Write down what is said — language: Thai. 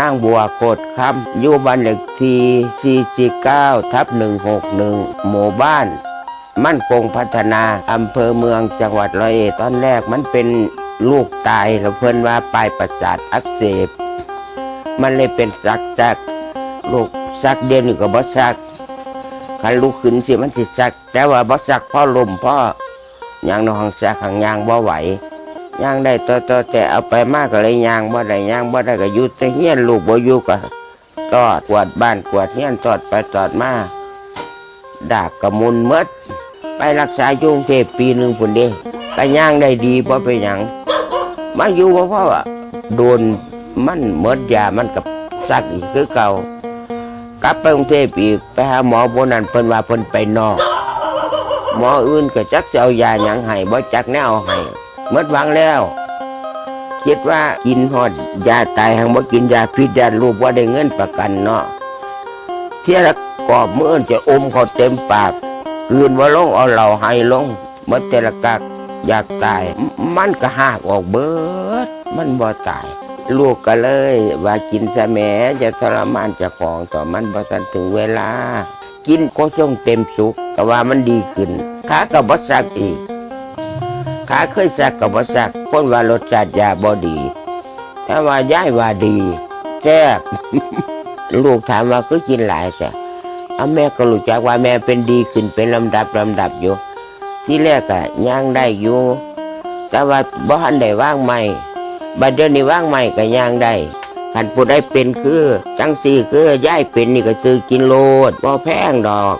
นางบัวโคดคำอยู่บ้านเลขที่449ทับ161 หมู่บ้านมั่นคงพัฒนาอำเภอเมืองจังหวัดร้อยเอ็ดตอนแรกมันเป็นลูกตายแล้วเพิ่นว่าปลายประสาทอักเสบ มันเลยเป็นสักจักลูกสักเดียวนี่ก็บ่สักคันลูกขึ้นสิมันสิสัก แต่ว่าบ่สักพ่อลมพ่อย่างน้องสักข้างยางบ่ไหว ย่างได้ต่อต่อแต่เอาไปมากก็เลยย่างบ่ได้ย่างบ่ได้ก็อยุดแต่เฮียนลูกบ่อยู่ก็ตอดกวาดบ้านกวาดเฮียนตอดไปตอดมาดากกระมุนหมดไปรักษาอยกรุงเทพปีหนึ่งพุ่นเด้ก็ย่างได้ดีบ่เป็นหยังมาอยู่เพราะว่าโดนมันหมดยามันกับซักอีกคือเก่ากลับไปกรุงเทพอีกไปหาหมอพวกนั้นเพิ่นว่าเพิ่นไปนอก หมออื่นก็จักจะเอายาหยังให้บ่จักแนวให้ หมดหวังแล้วคิดว่ากินฮอดยาตายหังบ่กินยาพิษยาลูกว่าได้เงินประกันเนาะเที่ยละกอบมืออจะอมเขาเต็มปากคืนว่าลงเอาเหล่าให้ลงหมดแต่ละกักอยากตาย มันก็หากออกเบิด มันบ่ตาย ลูกก็เลย ว่ากินซะแหมจะทรมานจะของต่อมันบ่ทันถึงเวลา กินก็ช่วงเต็มสุขแต่ว่ามันดีขึ้นขาก็บ่สักอีก ขาเคยสักกับบ่สักคนว่ารสชาติยาบ่ดีแต่ว่าย้ายว่าดีแซ่บลูกถามว่าคือกินหลายแต่เอาแม่ก็รู้จักว่าแม่เป็นดีขึ้นเป็นลำดับลำดับอยู่ ที่แรกอะย่างได้อยู่แต่ว่าบ่ทันได้ว่างใหม่บัดเดี๋ยวนี้ว่างใหม่ก็ย่างได้คันผู้ได้เป็นคือจังสี่คือย้ายเป็นนี่ก็ซื้อกินโลดบ่แพงดอก